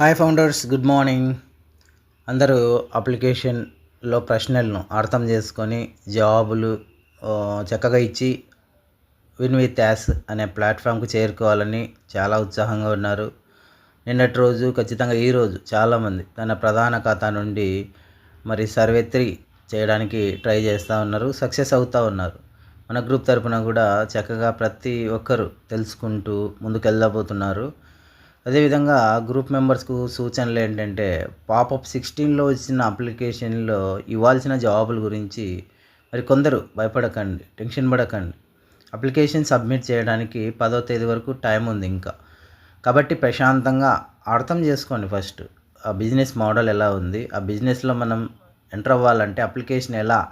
Hi founders good morning అందరూ అప్లికేషన్లో ప్రశ్నలను అర్థం చేసుకొని జవాబులు చక్కగా ఇచ్చి విన్ విత్ యాస్ అనే ప్లాట్ఫామ్కి చేరుకోవాలని చాలా ఉత్సాహంగా ఉన్నారు. నిన్నటి రోజు ఖచ్చితంగా ఈరోజు చాలామంది తన ప్రధాన ఖాతా నుండి మరి సర్వేత్రి చేయడానికి ట్రై చేస్తూ ఉన్నారు సక్సెస్ అవుతూ ఉన్నారు. మన గ్రూప్ తరపున కూడా చక్కగా ప్రతి ఒక్కరు తెలుసుకుంటూ ముందుకు వెళ్ళబోతున్నారు అదేవిధంగా గ్రూప్ మెంబర్స్కు సూచనలు ఏంటంటే పాపప్ సిక్స్టీన్లో వచ్చిన అప్లికేషన్లో ఇవ్వాల్సిన జవాబుల గురించి మరి కొందరు భయపడకండి టెన్షన్ పడకండి. అప్లికేషన్ సబ్మిట్ చేయడానికి పదో తేదీ వరకు టైం ఉంది ఇంకా. కాబట్టి ప్రశాంతంగా అర్థం చేసుకోండి ఫస్ట్ ఆ బిజినెస్ మోడల్ ఎలా ఉంది? ఆ బిజినెస్లో మనం ఎంటర్ అవ్వాలంటే అప్లికేషన్ ఎలా?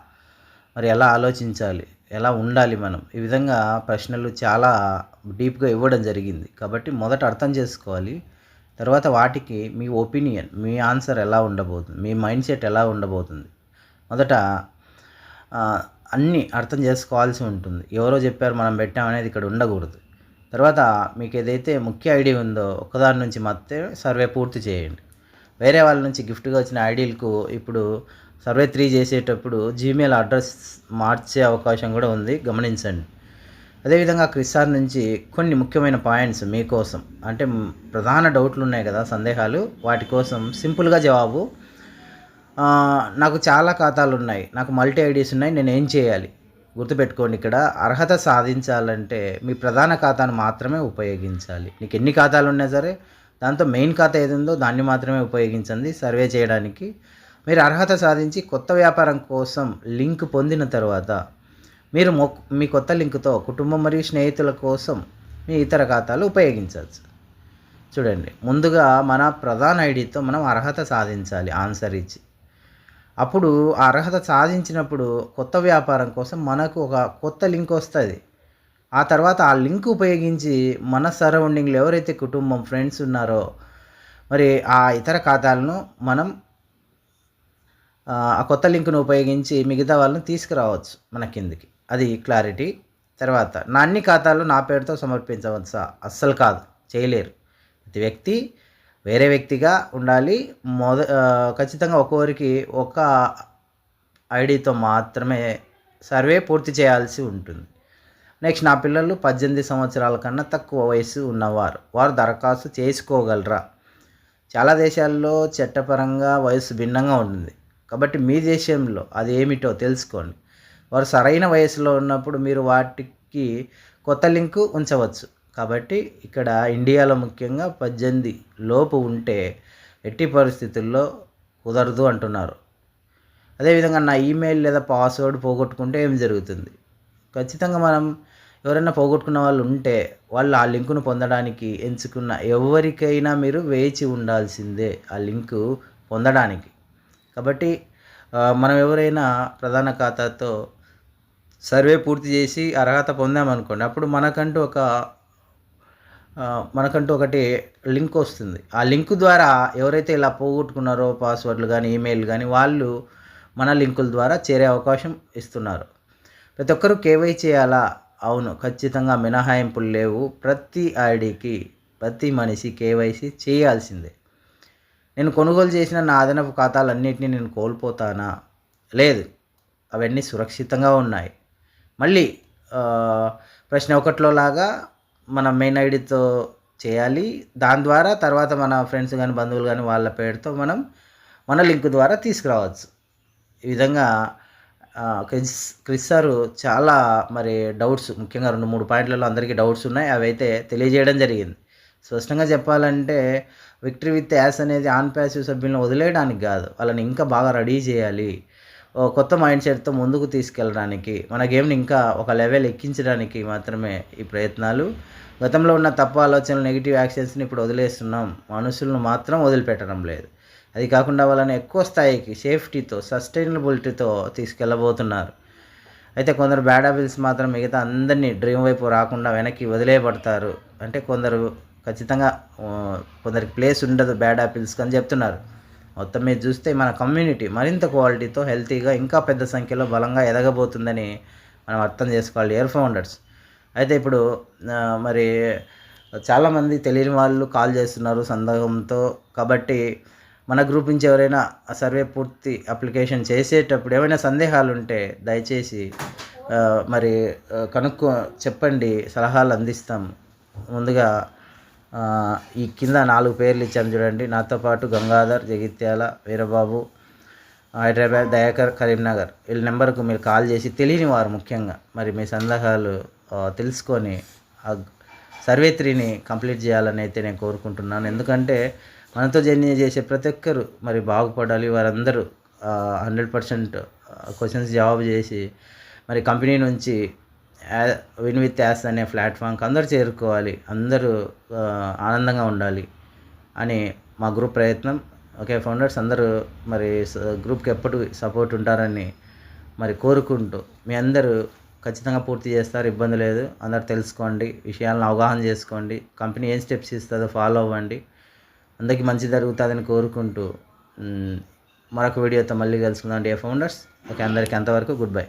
మరి ఎలా ఆలోచించాలి? ఎలా ఉండాలి మనం? ఈ విధంగా ప్రశ్నలు చాలా డీప్గా ఇవ్వడం జరిగింది. కాబట్టి మొదట అర్థం చేసుకోవాలి. తర్వాత వాటికి మీ ఒపీనియన్ మీ ఆన్సర్ ఎలా ఉండబోతుంది మీ మైండ్ సెట్ ఎలా ఉండబోతుంది. మొదట అన్నీ అర్థం చేసుకోవాల్సి ఉంటుంది. ఎవరో చెప్పారు మనం పెట్టామనేది ఇక్కడ ఉండకూడదు. తర్వాత మీకు ఏదైతే ముఖ్య ఐడి ఉందో ఒక్కదాని నుంచి మాత్రమే సర్వే పూర్తి చేయండి. వేరే వాళ్ళ నుంచి గిఫ్ట్గా వచ్చిన ఐడీలకు ఇప్పుడు సర్వే త్రీ చేసేటప్పుడు జీమెయిల్ అడ్రస్ మార్చే అవకాశం కూడా ఉంది. గమనించండి. అదేవిధంగా క్రిస్సార్ నుంచి కొన్ని ముఖ్యమైన పాయింట్స్ మీకోసం అంటే ప్రధాన డౌట్లు ఉన్నాయి కదా సందేహాలు. వాటి కోసం సింపుల్గా జవాబు. నాకు చాలా ఖాతాలు ఉన్నాయి. నాకు మల్టీ ఐడీస్ ఉన్నాయి. నేను ఏం చేయాలి? గుర్తుపెట్టుకోండి ఇక్కడ. అర్హత సాధించాలంటే మీ ప్రధాన ఖాతాను మాత్రమే ఉపయోగించాలి. నీకు ఎన్ని ఖాతాలు ఉన్నా సరే దాంతో మెయిన్ ఖాతా ఏది ఉందో దాన్ని మాత్రమే ఉపయోగించండి. సర్వే చేయడానికి. మీరు అర్హత సాధించి కొత్త వ్యాపారం కోసం లింక్ పొందిన తర్వాత మీరు మొ మీ కొత్త లింక్తో కుటుంబం మరియు స్నేహితుల కోసం మీ ఇతర ఖాతాలు ఉపయోగించవచ్చు. చూడండి ముందుగా మన ప్రధాన ఐడితో మనం అర్హత సాధించాలి ఆన్సర్ ఇచ్చి. అప్పుడు ఆ అర్హత సాధించినప్పుడు కొత్త వ్యాపారం కోసం మనకు ఒక కొత్త లింక్ వస్తుంది. ఆ తర్వాత ఆ లింక్ ఉపయోగించి మన సరౌండింగ్లో ఎవరైతే కుటుంబం ఫ్రెండ్స్ ఉన్నారో మరి ఆ ఇతర ఖాతాలను మనం ఆ కొత్త లింక్ను ఉపయోగించి మిగతా వాళ్ళని తీసుకురావచ్చు మన కిందికి. అది క్లారిటీ. తర్వాత నా అన్ని ఖాతాలు నా పేరుతో సమర్పించవచ్చా అస్సలు కాదు. చేయలేరు. ప్రతి వ్యక్తి వేరే వ్యక్తిగా ఉండాలి. మొద ఖచ్చితంగా ఒక్కొక్కరికి ఒక ఐడితో మాత్రమే సర్వే పూర్తి చేయాల్సి ఉంటుంది. నెక్స్ట్ నా పిల్లలు పద్దెనిమిది సంవత్సరాల కన్నా తక్కువ వయసు ఉన్నవారు. వారు దరఖాస్తు చేసుకోగలరా? చాలా దేశాల్లో చట్టపరంగా వయసు భిన్నంగా ఉంటుంది. కాబట్టి మీ దేశంలో అది ఏమిటో తెలుసుకోండి. వారు సరైన వయసులో ఉన్నప్పుడు మీరు వాటికి కొత్త లింకు ఉంచవచ్చు. కాబట్టి ఇక్కడ ఇండియాలో ముఖ్యంగా పద్దెనిమిది లోపు ఉంటే ఎట్టి పరిస్థితుల్లో కుదరదు అంటున్నారు. అదేవిధంగా నా ఈమెయిల్ లేదా పాస్వర్డ్ పోగొట్టుకుంటే ఏం జరుగుతుంది? ఖచ్చితంగా మనం ఎవరైనా పోగొట్టుకున్న వాళ్ళు ఉంటే వాళ్ళు ఆ లింకును పొందడానికి ఎంచుకున్న ఎవరికైనా మీరు వేచి ఉండాల్సిందే ఆ లింకు పొందడానికి. కాబట్టి మనం ఎవరైనా ప్రధాన ఖాతాతో సర్వే పూర్తి చేసి అర్హత పొందామనుకోండి అప్పుడు మనకంటూ ఒక మనకంటూ ఒకటి లింక్ వస్తుంది. ఆ లింక్ ద్వారా ఎవరైతే ఇలా పోగొట్టుకున్నారో పాస్వర్డ్లు కానీ ఈమెయిల్ కానీ వాళ్ళు మన లింకుల ద్వారా చేరే అవకాశం ఇస్తున్నారు. ప్రతి ఒక్కరూ కేవై చేయాలా? అవును ఖచ్చితంగా మినహాయింపులు లేవు. ప్రతి ఐడికి ప్రతి మనిషి కేవైసీ చేయాల్సిందే. నేను కొనుగోలు చేసిన నా అదనపు ఖాతాలన్నింటినీ నేను కోల్పోతానా? లేదు. అవన్నీ సురక్షితంగా ఉన్నాయి. మళ్ళీ ప్రశ్న ఒకటిలో లాగా మన మెయిన్ ఐడితో చేయాలి. దాని ద్వారా తర్వాత మన ఫ్రెండ్స్ కానీ బంధువులు కానీ వాళ్ళ పేరుతో మనం మన లింక్ ద్వారా తీసుకురావచ్చు. ఈ విధంగా క్రిస్ క్రిస్ సారు చాలా మరి డౌట్స్ ముఖ్యంగా రెండు మూడు పాయింట్లలో అందరికీ డౌట్స్ ఉన్నాయి. అవి అయితే తెలియజేయడం జరిగింది. స్పష్టంగా చెప్పాలంటే విక్టరీ విత్ యాస్ అనేది ఆన్ ప్యాసివ్ సభ్యులను వదిలేయడానికి కాదు. వాళ్ళని ఇంకా బాగా రెడీ చేయాలి. ఓ కొత్త మైండ్ సెట్తో ముందుకు తీసుకెళ్ళడానికి మన గేమ్ని ఇంకా ఒక లెవెల్ ఎక్కించడానికి మాత్రమే ఈ ప్రయత్నాలు. గతంలో ఉన్న తప్పు ఆలోచనలు నెగిటివ్ యాక్షన్స్ని ఇప్పుడు వదిలేస్తున్నాం. మనుషులను మాత్రం వదిలిపెట్టడం లేదు. అది కాకుండా వాళ్ళని ఎక్కువ స్థాయికి సేఫ్టీతో సస్టైనబిలిటీతో తీసుకెళ్ళబోతున్నారు. అయితే కొందరు బ్యాడ్ హ్యాబిల్స్ మాత్రం మిగతా అందరినీ డ్రీమ్ వైపు రాకుండా వెనక్కి వదిలేయబడతారు. అంటే కొందరు ఖచ్చితంగా కొందరికి ప్లేస్ ఉండదు బ్యాడ్ యాపిల్స్ అని చెప్తున్నారు. మొత్తం మీద చూస్తే మన కమ్యూనిటీ మరింత క్వాలిటీతో హెల్తీగా ఇంకా పెద్ద సంఖ్యలో బలంగా ఎదగబోతుందని మనం అర్థం చేసుకోవాలి ఇయర్ ఫౌండర్స్. అయితే ఇప్పుడు మరి చాలామంది తెలియని వాళ్ళు కాల్ చేస్తున్నారు సందేహంతో కాబట్టి మన గ్రూప్ నుంచి ఎవరైనా ఆ సర్వే పూర్తి అప్లికేషన్ చేసేటప్పుడు ఏమైనా సందేహాలు ఉంటే దయచేసి మరి కనుక్కో చెప్పండి సలహాలు అందిస్తాం. ముందుగా ఈ కింద నాలుగు పేర్లు ఇచ్చాను చూడండి. నాతో పాటు గంగాధర్ జగిత్యాల వీరబాబు హైదరాబాద్ దయాకర్ కరీంనగర్. వీళ్ళ నెంబర్కు మీరు కాల్ చేసి తెలియని వారు ముఖ్యంగా. మరి మీ సందేహాలు తెలుసుకొని ఆ సర్వే త్రీని కంప్లీట్ చేయాలని అయితే నేను కోరుకుంటున్నాను. ఎందుకంటే మనతో జర్నీ చేసే ప్రతి ఒక్కరు మరి బాగుపడాలి. వారందరూ హండ్రెడ్ పర్సెంట్ క్వశ్చన్స్ జవాబు చేసి మరి కంపెనీ నుంచి విన్ విత్ యాస్ అనే ప్లాట్ఫామ్కి అందరూ చేరుకోవాలి అందరూ ఆనందంగా ఉండాలి అని మా గ్రూప్ ప్రయత్నం. ఓకే ఫౌండర్స్ అందరూ మరి స- గ్రూప్కి ఎప్పుడు సపోర్ట్ ఉంటారని మరి కోరుకుంటూ మీ అందరూ ఖచ్చితంగా పూర్తి చేస్తారు ఇబ్బంది లేదు. అందరు తెలుసుకోండి విషయాలను అవగాహన చేసుకోండి. కంపెనీ ఏం స్టెప్స్ ఇస్తుందో ఫాలో అవ్వండి. అందరికీ మంచి జరుగుతుందని కోరుకుంటూ మరొక వీడియోతో మళ్ళీ కలుసుకుందాం ఏ ఫౌండర్స్. ఓకే అందరికీ అంతవరకు గుడ్ బై.